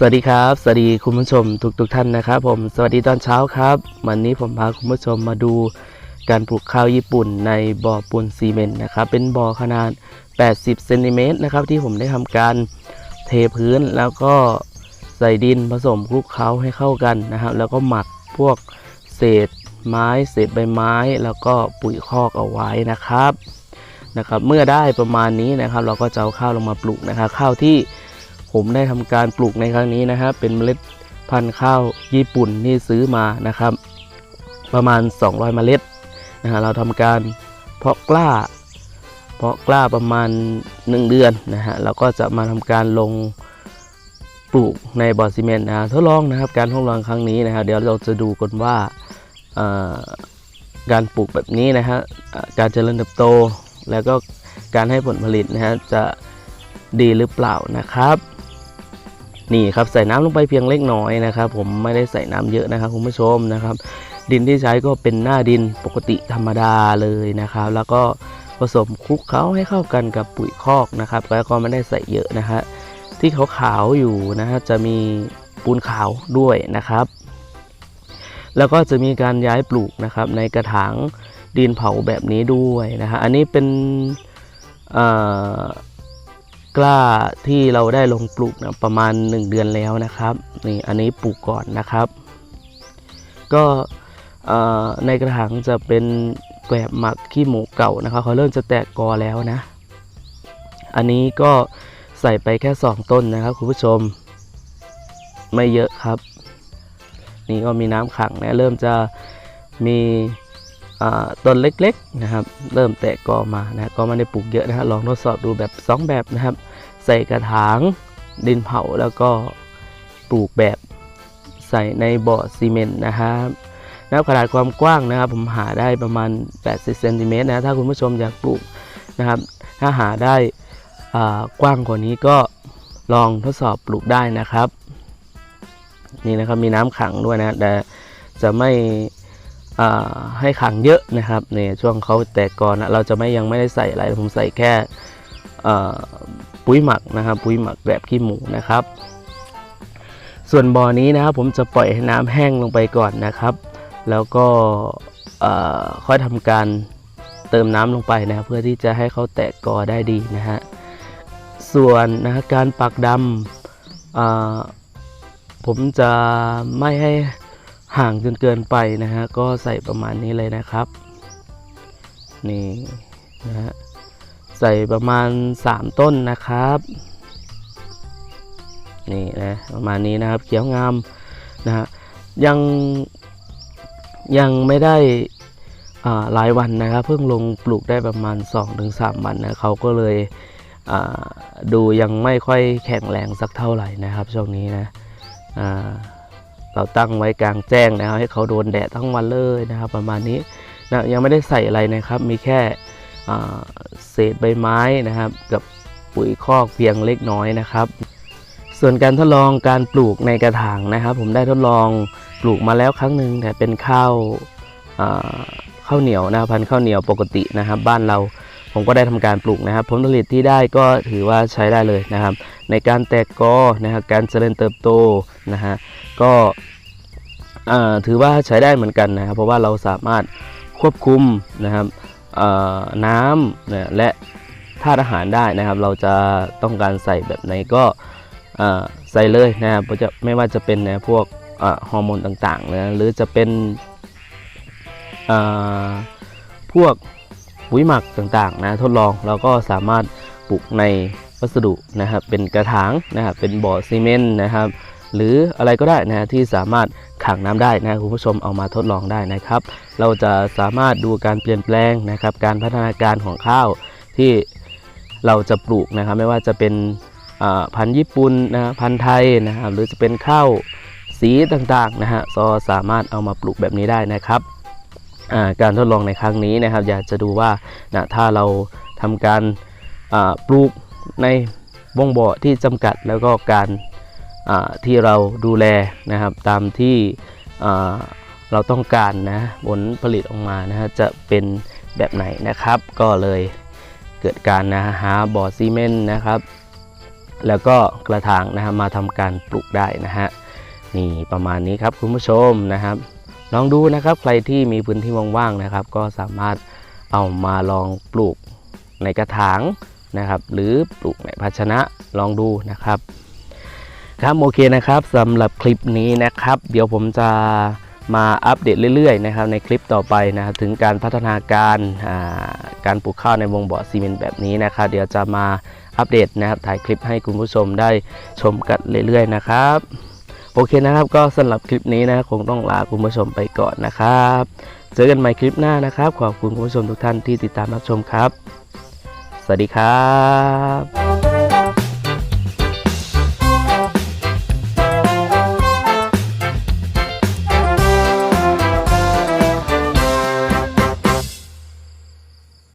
สวัสดีครับ สวัสดีคุณผู้ชมทุกทุกๆท่านนะครับผมสวัสดีตอนเช้าครับ วันนี้ผมพาคุณผู้ชมมาดูการปลูกข้าวญี่ปุ่นในบ่อปูนซีเมนต์นะครับเป็นบ่อขนาด 80เซนติเมตรนะครับที่ผมได้ทำการเทพื้นแล้วก็ใส่ดินผสมคลุกเคล้าให้เข้ากันนะครับ แล้วก็หมักพวกเศษไม้เศษใบไม้ แล้วก็ปุ๋ยคอกเอาไว้นะครับนะครับ เมื่อได้ประมาณนี้นะครับ เราก็จะเอาข้าวลงมาปลูกนะครับข้าวที่ ผมได้ทำการปลูกในครั้งนี้นะครับ เป็นเมล็ดพันธุ์ข้าวญี่ปุ่นที่ซื้อมานะครับ ประมาณ 200 เมล็ดนะฮะเราทำการเพาะกล้า เพาะกล้าประมาณ 1 เดือนนะฮะเราก็จะมาทำการลงปลูกในบ่อซีเมนต์นะทดลองนะครับการทดลองครั้งนี้นะครับ เดี๋ยวเราจะดูกันว่าการปลูกแบบนี้นะฮะการเจริญเติบโต แล้วก็การให้ผลผลิตนะฮะจะดีหรือเปล่านะครับ นี่ครับใส่น้ำลงไปเพียงเล็กน้อยนะครับ ผมไม่ได้ใส่น้ำเยอะนะครับคุณผู้ชมนะครับ ดินที่ใช้ก็เป็นหน้าดินปกติธรรมดาเลยนะครับ แล้วก็ผสมคลุกเคล้าให้เข้ากันกับปุ๋ยคอกนะครับ แล้วก็ไม่ได้ใส่เยอะนะฮะที่ขาวๆอยู่นะฮะจะมีปูนขาวด้วยนะครับ แล้วก็จะมีการย้ายปลูกนะครับ ในกระถางดินเผาแบบนี้ด้วยนะฮะอันนี้เป็นอ่อ กล้าที่เราได้ลงปลูกนะประมาณ 1 เดือนแล้วนะครับนี่อันนี้ปลูกก่อนนะครับ ก็ในกระถางจะเป็นแกลบหมักขี้หมูเก่านะครับเขาเริ่มจะแตกกอแล้วนะ อันนี้ก็ใส่ไปแค่ 2 ต้นนะครับคุณผู้ชม ไม่เยอะครับ นี่ก็มีน้ำขังนะเริ่มจะมี ต้นเล็กๆนะครับ เริ่มแตกกอมานะก็ไม่ได้ปลูกเยอะนะฮะลองทดสอบดูแบบ 2 แบบนะครับ ใส่กระถางดินเผาแล้วก็ปลูกแบบใส่ในบ่อซีเมนต์นะครับนะขนาดความกว้างนะครับ ผมหาได้ประมาณ 80เซนติเมตรนะถ้าคุณผู้ชมอยากปลูกนะครับ ถ้าหาได้กว้างกว่านี้ก็ลองทดสอบปลูกได้นะครับ นี่นะครับมีน้ำขังด้วยนะแต่จะไม่ ให้ขังเยอะนะครับในช่วงเขาแตกกอนนะเราจะไม่ยังไม่ได้ใส่อะไรผมใส่แค่ปุ๋ยหมักนะครับ ปุ๋ยหมักแบบขี้หมูนะครับ ส่วนบ่อนี้นะครับผมจะปล่อยให้น้ำแห้งลงไปก่อนนะครับ แล้วก็ค่อยทำการเติมน้ำลงไปนะครับเพื่อที่จะให้เขาแตกกอได้ดีนะฮะส่วนนะการปักดำอ่าผมจะไม่ให้ ห่างจนเกินไปนะฮะก็ใส่ประมาณนี้เลยนะครับ นี่นะฮะใส่ประมาณ 3 ต้นนะครับ นี่นะประมาณนี้นะครับเขียวงามนะฮะยังยังไม่ได้อ่าหลายวันนะครับ เพิ่งลงปลูกได้ประมาณ 2-3 วันนะเขาก็เลยอ่าดูยังไม่ค่อยแข็งแรงสักเท่าไหร่นะครับช่วงนี้นะอ่า เราตั้งไว้กลางแจ้งนะครับ ให้เขาโดนแดดทั้งวันเลยนะครับ ประมาณนี้นะยังไม่ได้ใส่อะไรนะครับ มีแค่เศษใบไม้นะครับ กับปุ๋ยคอกเพียงเล็กน้อยนะครับ ส่วนการทดลองการปลูกในกระถางนะครับ ผมได้ทดลองปลูกมาแล้วครั้งหนึ่งแต่เป็นข้าวข้าวเหนียวนะครับพันข้าวเหนียวปกตินะครับ บ้านเราผมก็ได้ทำการปลูกนะครับ ผลผลิตที่ได้ก็ถือว่าใช้ได้เลยนะครับ ในการแตกกอนะครับการเจริญเติบโตนะฮะ ก็ถือว่าใช้ได้เหมือนกันนะครับ เพราะว่าเราสามารถควบคุมนะครับน้ำนะและธาตุอาหารได้นะครับ เราจะต้องการใส่แบบไหนก็ใส่เลยนะครับไม่ว่าจะเป็นนะพวกฮอร์โมนต่างๆนะหรือจะเป็นพวกปุ๋ยหมักต่างๆนะทดลองเราก็สามารถปลูกในวัสดุนะครับเป็นกระถางนะครับเป็นบ่อซีเมนต์นะครับ หรืออะไรก็ได้นะที่สามารถขังน้ำได้นะคุณผู้ชมเอามาทดลองได้นะครับ เราจะสามารถดูการเปลี่ยนแปลงนะครับ การพัฒนาการของข้าวที่เราจะปลูกนะครับ ไม่ว่าจะเป็นพันธุ์ญี่ปุ่นนะพันธุ์ไทยนะครับหรือจะเป็นข้าวสีต่างๆนะฮะก็สามารถเอามาปลูกแบบนี้ได้นะครับการทดลองในครั้งนี้นะครับ อยากจะดูว่านะถ้าเราทำการปลูกในวงบ่อที่จำกัดแล้วก็การ ที่เราดูแลนะครับตามที่เราต้องการนะผลผลิตออกมานะฮะจะเป็นแบบไหนนะครับ ก็เลยเกิดการนะหาบ่อซีเมนต์นะครับ แล้วก็กระถางนะครับมาทำการปลูกได้นะฮะนี่ประมาณนี้ครับคุณผู้ชมนะครับ ลองดูนะครับใครที่มีพื้นที่ว่างๆนะครับ ก็สามารถเอามาลองปลูกในกระถางนะครับ หรือปลูกในภาชนะลองดูนะครับ ครับโอเคนะครับสำหรับคลิปนี้นะครับ เดี๋ยวผมจะมาอัปเดตเรื่อยๆนะครับในคลิปต่อไปนะครับถึงการพัฒนาการาการปลูกข้าวในวงบ่อซีเมนต์แบบนี้นะครับ เดี๋ยวจะมาอัปเดตนะครับถ่ายคลิปให้คุณผู้ชมได้ชมกันเรื่อยๆนะครับโอเคนะครับก็สำหรับคลิปนี้นะคงต้องลาคุณผู้ชมไปก่อนนะครับเจอกันใหม่คลิปหน้านะครับ ขอบคุณคุณผู้ชมทุกท่านที่ติดตามรับชมครับ สวัสดีครับ